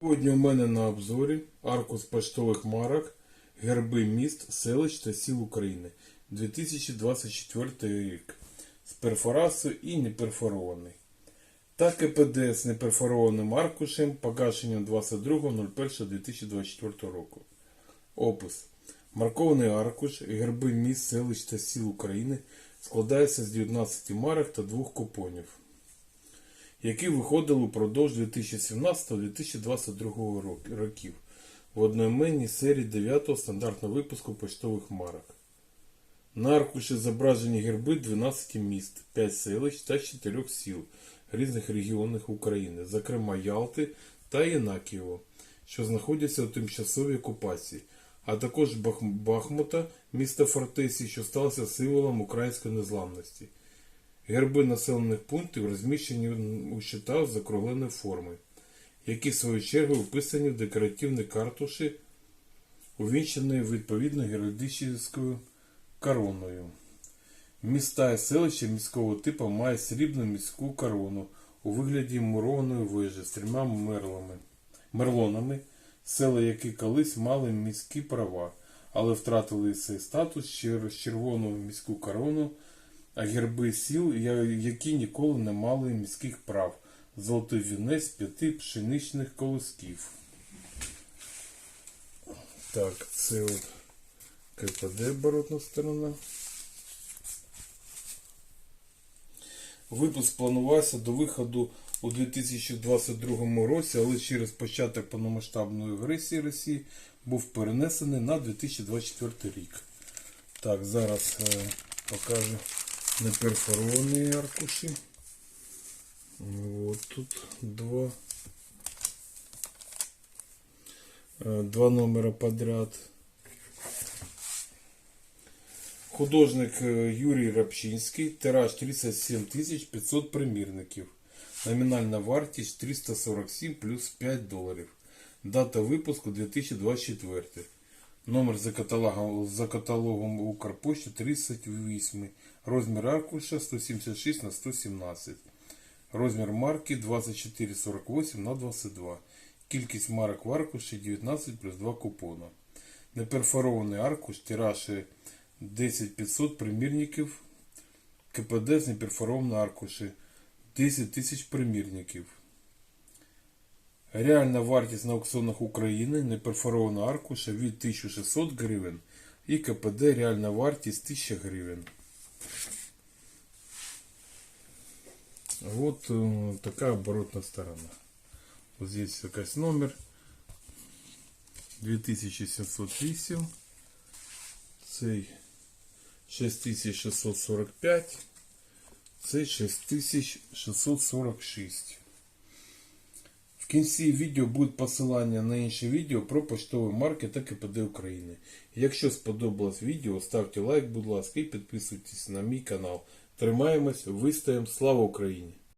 Сьогодні у мене на обзорі аркус поштових марок, герби міст, селищ та сіл України 2024 рік з перфорацією і неперфорований. Та КПД з неперфорованим аркушем погашенням 22.01.2024 року. Опис. Маркований аркуш, герби міст, селищ та сіл України складається з 19 марок та двох купонів які виходили упродовж 2017-2022 років в одноіменній серії 9 стандартного випуску поштових марок. На аркуші зображені герби 12 міст, 5 селищ та 4 сіл різних регіонів України, зокрема Ялти та Єнакієво, що знаходяться у тимчасовій окупації, а також Бахмута, міста Фортесі, що сталося символом української незламності. Герби населених пунктів розміщені у щитах з закругленої форми, які в свою чергу вписані в декоративні картуші, увінчані відповідно геральдичною короною. Міста і селища міського типу мають срібну міську корону у вигляді мурованої вежі з трьома мерлами, мерлонами, села, які колись мали міські права, але втратили цей статус через червону міську корону а герби сіл, які ніколи не мали міських прав. Золотий вінець п'яти пшеничних колосків. Так, це от КПД оборотна сторона. Випуск планувався до виходу у 2022 році, але через початок повномасштабної агресії Росії був перенесений на 2024 рік. Так, зараз е, покажу неперфоровані аркуші. Вот тут два. Два номера подряд. Художник е, Юрій Рапчинський. Тираж 37 500 примірників. Номінальна вартість 347 плюс 5 доларів. Дата випуску 2024. Номер за каталогом, за каталогом Укрпошти 38. Розмір аркуша 176 на 117. Розмір марки 2448 на 22. Кількість марок в аркуші 19 плюс 2 купона. Неперфорований аркуш тираж 10500 примірників. КПД з неперфорованого аркуші 10 тисяч примірників. Реальна вартість на аукціонах України неперфорованого аркуша від 1600 гривень і КПД реальна вартість 1000 гривень. Вот э, такая оборотная сторона. Вот здесь якась номер 2708. Цей 6645. Цей 6646. В кінці відео буде посилання на інші відео про поштові марки та КПД України. Якщо сподобалось відео, ставте лайк, будь ласка, і підписуйтесь на мій канал. Тримаємось, вистоїмо, слава Україні!